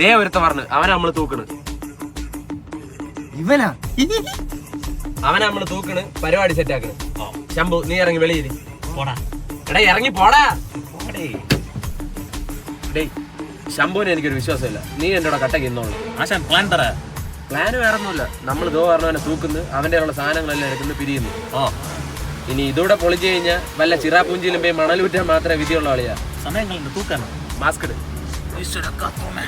ദേ ഒരുത്ത പറഞ്ഞു അവനെ നമ്മൾ തൂക്കണ്. ഇവനാ? അവനെ നമ്മൾ തൂക്കണ് പരിപാടി സെറ്റ് ആക്കണ്. ശംഭു നീ ഇറങ്ങി വെളിയിൽ പോടാ. എടാ ഇറങ്ങി പോടാ. ഡേയ് ശംഭുവിന് എനിക്കൊരു വിശ്വാസമില്ല. നീ എന്റെ കൂടെ കട്ടക്ക് ഇന്നോളൂ ആശാൻ പ്ലാൻ തറ പ്ലാന് വേറൊന്നുമില്ല. നമ്മൾ ഇതോ പറഞ്ഞവനെ തൂക്കുന്നു അവന്റെ ഉള്ള സാധനങ്ങളെല്ലാം എടുക്കുന്നു പിരിയുന്നു. ഓ ഇനി ഇതൂടെ പൊളിച്ചു കഴിഞ്ഞാൽ വല്ല ചിറാപ്പൂഞ്ചിയിലും പോയി മണലൂറ്റാൻ മാത്രമേ വിധിയുള്ള ആളിയാ. സമയങ്ങളുണ്ട് തൂക്കാൻ മാസ്ക് കാത്തോമേ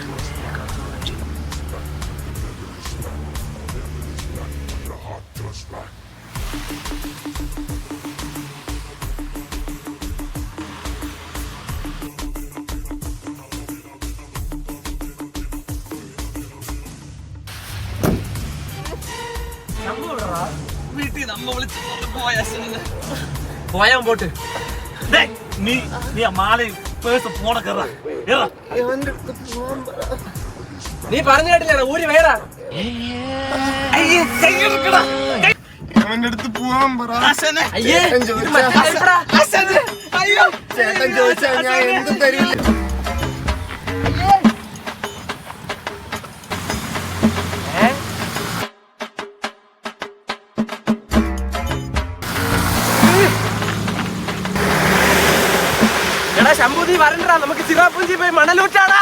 വീട്ടിൽ നമ്മ വിളിച്ചു പോയ പോയാൻ പോട്ട്. നീ നീ മാലയും പേഴ്സ് ഫോണ കയറ നീ പറഞ്ഞു കേട്ടില്ലാണ് ഊരി വേറാ. അവന്റെ അടുത്ത് പോവാൻ പറ. അയ്യോ. ചേട്ടൻ ചോദിച്ചാ ഞാൻ എന്തും തരില്ല എടാ ശംഭു വരണ്ടാ നമുക്ക് ചിറാപ്പുഞ്ചി പോയി മണലൂറ്റാടാ.